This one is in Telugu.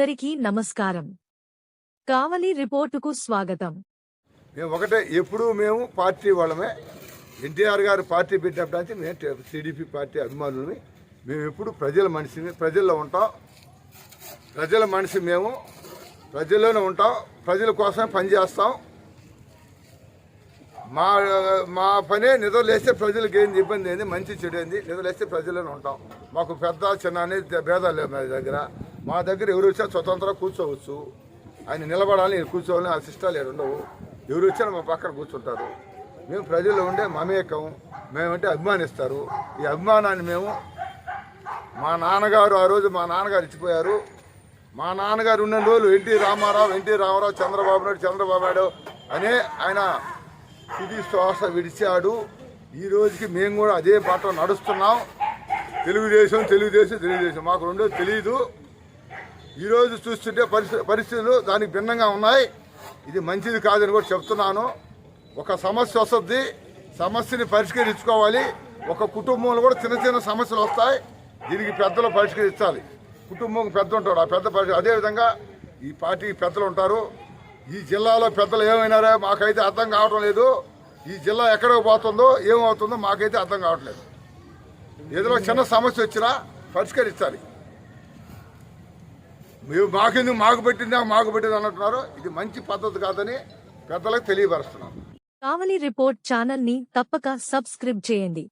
అందరికీ నమస్కారం. కావలి రిపోర్టుకు స్వాగతం. మేము ఒకటే ఎప్పుడు మేము పార్టీ వాళ్ళమే. ఎన్టీఆర్ గారు పార్టీ పెట్టినప్పటి మేము టీడీపీ పార్టీ అభిమానులని మేము ఎప్పుడు ప్రజల మనిషిని ప్రజల్లో ఉంటాం. ప్రజల మనిషి మేము. ప్రజల్లోనే ఉంటాం. ప్రజల కోసమే పనిచేస్తాం మా మా పనే నిద్రలేస్తే ప్రజలకు ఏంది ఇబ్బంది ఏంది? మంచి చెడు ఏంది? నిద్రలేస్తే ప్రజల్లోనే ఉంటాం. మాకు పెద్ద చిన్న అనేది భేదాలు లేవు మా దగ్గర. మా దగ్గర ఎవరు వచ్చినా స్వతంత్రంగా కూర్చోవచ్చు. ఆయన నిలబడాలని కూర్చోవాలని ఆ సిస్టాలు ఏడు ఉండవు. ఎవరు వచ్చినా మా పక్కన కూర్చుంటారు. మేము ప్రజల్లో ఉండే మమేకం మేమంటే అభిమానిస్తారు. ఈ అభిమానాన్ని మేము మా నాన్నగారు ఆ రోజు మా నాన్నగారు ఇచ్చిపోయారు. మా నాన్నగారు ఉన్న రోజులు N T Ramarao N T Ramarao Chandrababu Naidu Chandrababu Naidu అనే ఆయన ఇది శ్వాస విడిచాడు. ఈ రోజుకి మేము కూడా అదే పాట నడుస్తున్నాం. తెలుగుదేశం తెలుగుదేశం తెలుగుదేశం. మాకు రెండో తెలియదు ఈరోజు చూస్తుంటే పరిస్థితి పరిస్థితులు దానికి భిన్నంగా ఉన్నాయి. ఇది మంచిది కాదని కూడా చెప్తున్నాను. ఒక సమస్య వస్తుంది. సమస్యని పరిష్కరించుకోవాలి. ఒక కుటుంబంలో కూడా చిన్న చిన్న సమస్యలు వస్తాయి. దీనికి పెద్దలు పరిష్కరించాలి. కుటుంబం పెద్ద ఉంటాడు. ఆ పెద్ద పరిష్కారం అదేవిధంగా ఈ పార్టీకి పెద్దలు ఉంటారు. ఈ జిల్లాలో పెద్దలు ఏమైనారో మాకైతే అర్థం కావటం లేదు. ఈ జిల్లా ఎక్కడికి పోతుందో ఏమవుతుందో మాకైతే అర్థం కావట్లేదు. ఏదో చిన్న సమస్య వచ్చినా పరిష్కరించాలి. మీరు మాకెందుకు మాకు పెట్టిందా మాకు పెట్టింది అంటున్నారు ఇది మంచి పద్ధతి కాదని పెద్దలకు తెలియపరుస్తున్నాం. కావలి రిపోర్ట్ ఛానల్ని తప్పక సబ్స్క్రైబ్ చేయండి.